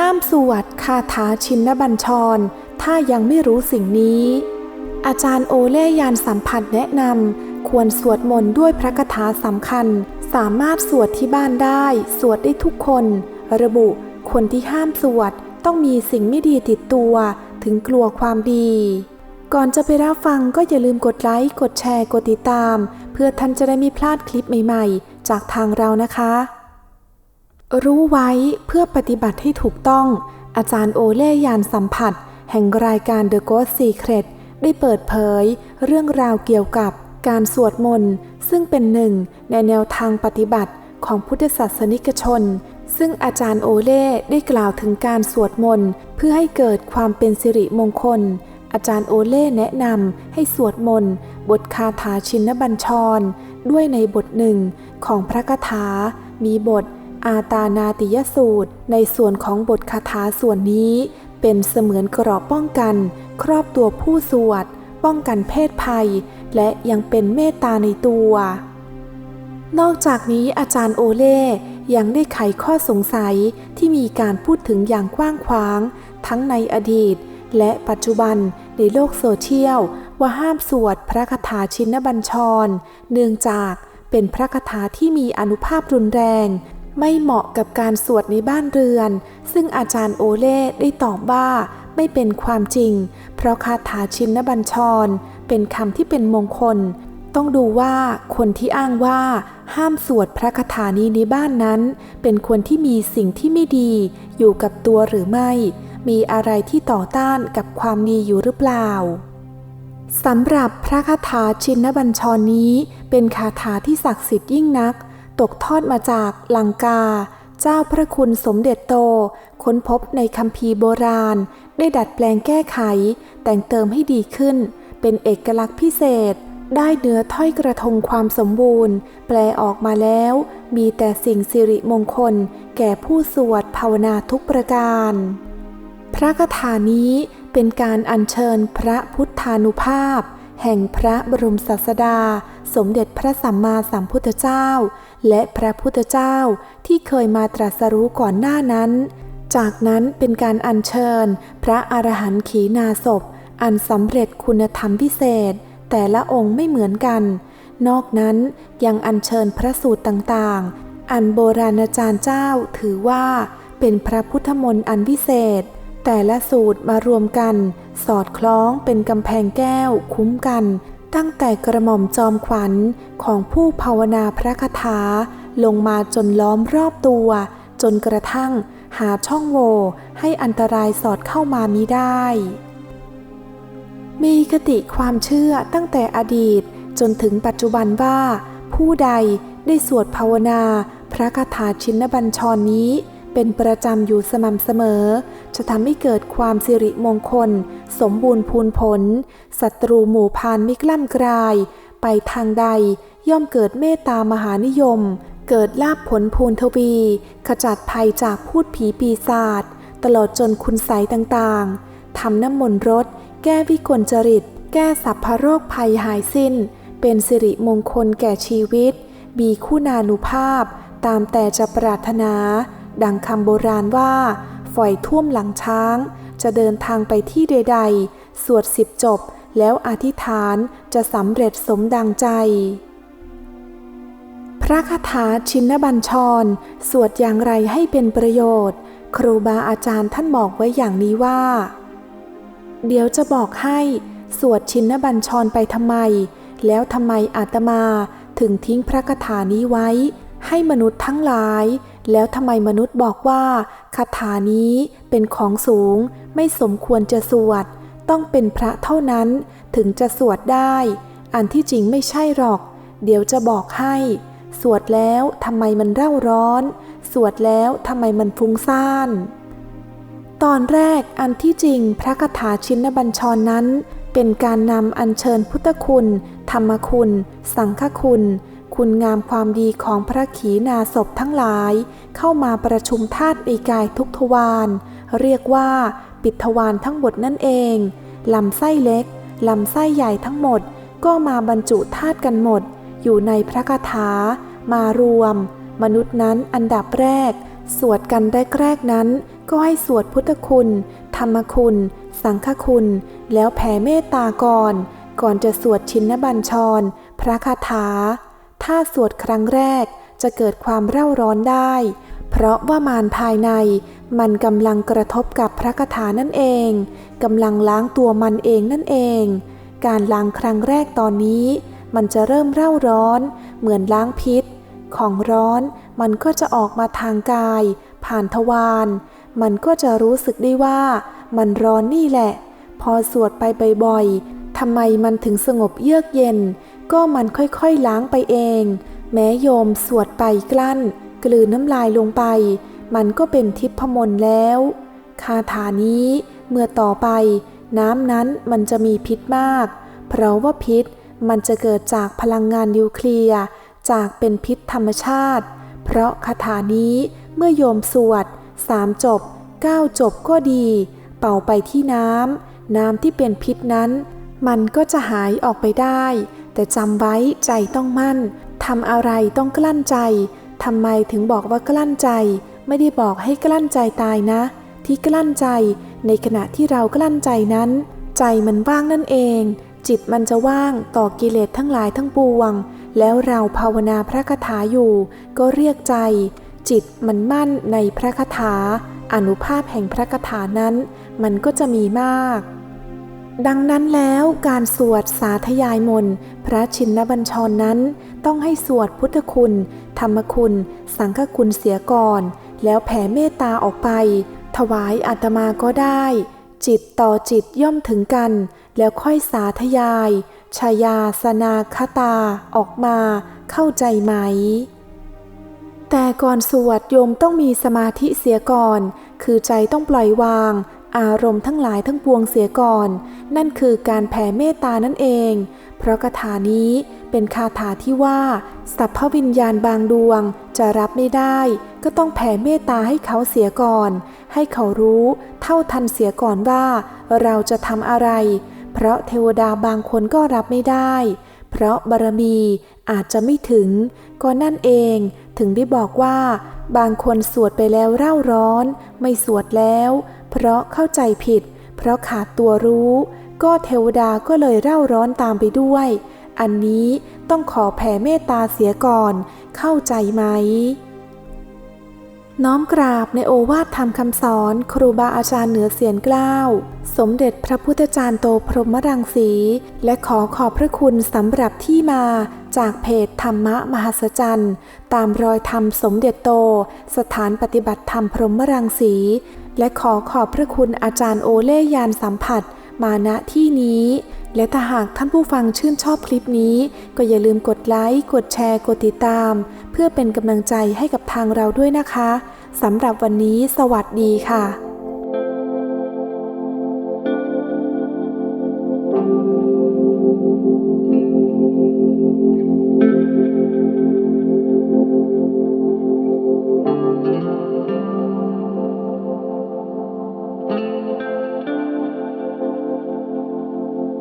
ห้ามสวดคาถาชินบัญชร ถ้ายังไม่รู้สิ่งนี้ อาจารย์โอเล่ยานสัมผัสแนะนำควรสวดมนต์ด้วยพระคาถาสำคัญ สามารถสวดที่บ้านได้ สวดได้ทุกคน ระบุคนที่ห้ามสวดต้องมีสิ่งไม่ดีติดตัวถึงกลัวความดี ก่อนจะไปรับฟังก็อย่าลืมกดไลค์ กดแชร์ กดติดตาม เพื่อท่านจะได้ไม่พลาดคลิปใหม่ ๆ จากทางเรานะคะ รู้ไว้เพื่อปฏิบัติให้ถูกต้อง อาจารย์โอเล่ยานสัมผัส แห่งรายการ The Ghost Secret ได้เปิดเผย เรื่องราวเกี่ยวกับการสวดมนต์ ซึ่งเป็นหนึ่งในแนวทางปฏิบัติของพุทธศาสนิกชน ซึ่งอาจารย์โอเล่ได้กล่าวถึงการสวดมนต์เพื่อให้เกิดความเป็นสิริมงคล อาจารย์โอเล่แนะนำให้สวดมนต์บทคาถาชินบัญชร ด้วยในบทหนึ่งของพระคาถามีบท อาตานาติยสูตร ในส่วนของบทคาถาส่วนนี้ เป็นเสมือนกรอบป้องกัน ครอบตัวผู้สวด ป้องกันเพศภัย และยังเป็นเมตตาในตัว นอกจากนี้อาจารย์โอเล่ยังได้ไขข้อสงสัยที่มีการพูดถึงอย่างกว้างขวาง ทั้งในอดีต และปัจจุบันในโลกโซเชียล ว่าห้ามสวดพระคาถาชินบัญชร เนื่องจากเป็นพระคาถาที่มีอนุภาพรุนแรง ไม่เหมาะกับการสวดในบ้านเรือน ซึ่งอาจารย์โอเล่ได้ตอบว่าไม่เป็นความจริง เพราะคาถาชินนบัญชร เป็นคำที่เป็นมงคล ต้องดูว่าคนที่อ้างว่าห้ามสวดพระคาถานี้ในบ้านนั้น เป็นคนที่มีสิ่งที่ไม่ดีอยู่กับตัวหรือไม่ มีอะไรที่ต่อต้านกับความดีอยู่หรือเปล่าสำหรับพระคาถาชินบัญชรนี้ เป็นคาถาที่ศักดิ์สิทธิ์ยิ่งนัก ตกทอดมาจากลังกา เจ้าพระคุณสมเด็จโต ค้นพบในคัมภีร์โบราณ ได้ดัดแปลงแก้ไข แต่งเติมให้ดีขึ้น เป็นเอกลักษณ์พิเศษ ได้เนื้อถ้อยกระทงความสมบูรณ์ แปลออกมาแล้ว มีแต่สิ่งสิริมงคล แก่ผู้สวดภาวนาทุกประการ พระคาถานี้เป็นการอัญเชิญพระพุทธานุภาพ แห่งพระบรมศาสดา สมเด็จพระสัมมาสัมพุทธเจ้า และพระพุทธเจ้าที่เคยมาตรัสรู้ก่อนหน้านั้น จากนั้นเป็นการอัญเชิญ พระอรหันต์ขีณาศพ อันสำเร็จคุณธรรมพิเศษ แต่ละองค์ไม่เหมือนกัน นอกนั้นยังอัญเชิญพระสูตรต่างๆ อันโบราณอาจารย์เจ้าถือว่าเป็นพระพุทธมนต์อันพิเศษ แต่ละสูตรมารวมกัน สอดคล้องเป็นกำแพงแก้วคุ้มกัน ตั้งแต่กระหม่อมจอมขวัญของผู้ภาวนาพระคาถาลงมาจนล้อมรอบตัว จนกระทั่งหาช่องโหว่ให้อันตรายสอดเข้ามามิได้ มีคติความเชื่อตั้งแต่อดีตจนถึงปัจจุบันว่า ผู้ใดได้สวดภาวนา พระคาถาชินบัญชรนี้ เป็นประจำอยู่สม่ำเสมอ จะทำให้เกิดความสิริมงคล สมบูรณ์พูนผลศัตรูหมู่พานมิกล้ำกลาย ไปทางใดย่อมเกิดเมตตามหานิยม เกิดลาภผลพูนทวี ขจัดภัยจากพูดผีปีศาจตลอดจนคุณใสต่างๆทำน้ำมนต์รสแก้วิกลจริต แก้สัพพโรคภัยหายสิ้น เป็นสิริมงคลแก่ชีวิต มีคุณานุภาพ ตามแต่จะปรารถนา ดังคำโบราณว่าฝอยท่วมหลังช้าง จะเดินทางไปที่ใดๆ สวดสิบจบ แล้วอธิษฐานจะสำเร็จสมดังใจ พระคาถาชินบัญชร สวดอย่างไรให้เป็นประโยชน์ ครูบาอาจารย์ท่านบอกไว้อย่างนี้ว่า เดี๋ยวจะบอกให้สวดชินบัญชรไปทำไม แล้วทำไมอาตมาถึงทิ้งพระคาถานี้ไว้ ให้มนุษย์ทั้งหลาย แล้วทำไมมนุษย์บอกว่าคาถานี้เป็นของสูง ไม่สมควรจะสวด ต้องเป็นพระเท่านั้นถึงจะสวดได้ อันที่จริงไม่ใช่หรอก เดี๋ยวจะบอกให้ สวดแล้วทำไมมันเร่าร้อน สวดแล้วทำไมมันฟุ้งซ่าน ตอนแรกอันที่จริงพระคาถาชินบัญชรนั้น เป็นการนำอัญเชิญพุทธคุณ ธรรมคุณ สังฆคุณ คุณงามความดีของพระขีณาสพทั้งหลาย เข้ามาประชุมธาตุในกายทุกทวารเรียกว่าปิดทวารทั้งหมดนั่นเองลำไส้เล็กลำไส้ใหญ่ทั้งหมด ก็มาบรรจุธาตุกันหมด อยู่ในพระคาถามารวม มนุษย์นั้นอันดับแรก สวดกันแรกๆนั้น ก็ให้สวดพุทธคุณ ธรรมคุณ สังฆคุณ แล้วแผ่เมตตาก่อน ก่อนจะสวดชินบัญชร พระคาถา ถ้าสวดครั้งแรกจะเกิดความเร่าร้อนได้ เพราะว่ามารภายในมันกำลังกระทบกับพระคาถานั่นเองกำลังล้างตัวมันเองนั่นเอง การล้างครั้งแรกตอนนี้ มันจะเริ่มเร่าร้อน เหมือนล้างพิษ ของร้อนมันก็จะออกมาทางกาย ผ่านทวารมันก็จะรู้สึกได้ว่า มันร้อนนี่แหละ พอสวดไปบ่อยๆทำไมมันถึงสงบเยือกเย็น ก็มันค่อยๆล้างไปเอง แม้โยมสวดไปกลั้น กลืนน้ำลายลงไป มันก็เป็นทิพมนแล้ว คาถานี้เมื่อต่อไป น้ำนั้นมันจะมีพิษมาก เพราะว่าพิษมันจะเกิดจากพลังงานนิวเคลียร์จากเป็นพิษธรรมชาติ เพราะคาถานี้เมื่อโยมสวดสามจบเก้าจบก็ดี เป่าไปที่น้ำน้ำที่เป็นพิษนั้น มันก็จะหายออกไปได้ แต่จำไว้ใจต้องมั่นทำอะไรต้องกลั้นใจทำไมถึงบอกว่ากลั้นใจ ไม่ได้บอกให้กลั้นใจตายนะ ที่กลั้นใจในขณะที่เรากลั้นใจนั้น ใจมันว่างนั่นเอง จิตมันจะว่างต่อกิเลสทั้งหลายทั้งปวง แล้วเราภาวนาพระคาถาอยู่ ก็เรียกใจ จิตมันมั่นในพระคาถา อนุภาพแห่งพระคาถานั้น มันก็จะมีมาก ดังนั้นแล้วการสวดสาธยายมนพระชินบัญชรนั้น ต้องให้สวดพุทธคุณ ธรรมคุณ สังฆคุณเสียก่อน แล้วแผ่เมตตาออกไป ถวายอาตมาก็ได้ จิตต่อจิตย่อมถึงกัน แล้วค่อยสาธยาย ชายาสนาคตาออกมา เข้าใจไหม แต่ก่อนสวดโยมต้องมีสมาธิเสียก่อน คือใจต้องปล่อยวาง อารมณ์ทั้งหลายทั้งปวงเสียก่อน นั่นคือการแผ่เมตตานั่นเอง เพราะคาถานี้เป็นคาถาที่ว่า สัพพวิญญาณบางดวงจะรับไม่ได้ ก็ต้องแผ่เมตตาให้เขาเสียก่อน ให้เขารู้เท่าทันเสียก่อนว่า เราจะทำอะไร เพราะเทวดาบางคนก็รับไม่ได้ เพราะบารมีอาจจะไม่ถึง ก็นั่นเองถึงได้บอกว่า บางคนสวดไปแล้วเร่าร้อน ไม่สวดแล้ว เพราะเข้าใจผิด เพราะขาดตัวรู้ ก็เทวดาก็เลยเร่าร้อนตามไปด้วย อันนี้ต้องขอแผ่เมตตาเสียก่อน เข้าใจไหม น้อมกราบในโอวาทธรรมคำสอน ครูบาอาจารย์เหนือเสียนเกล้าสมเด็จพระพุทธจารย์โตพรหมรังสี และขอขอบพระคุณสำหรับที่มาจากเพจธรรมะมหัศจรรย์ ตามรอยธรรมสมเด็จโต สถานปฏิบัติธรรมพรหมรังสี และขอขอบพระคุณอาจารย์โอเล่ยานสัมผัส มาณที่นี้ และถ้าหากท่านผู้ฟังชื่นชอบคลิปนี้ ก็อย่าลืมกดไลค์ กดแชร์ กดติดตาม เพื่อเป็นกำลังใจให้กับทางเราด้วยนะคะสำหรับวันนี้ สวัสดีค่ะ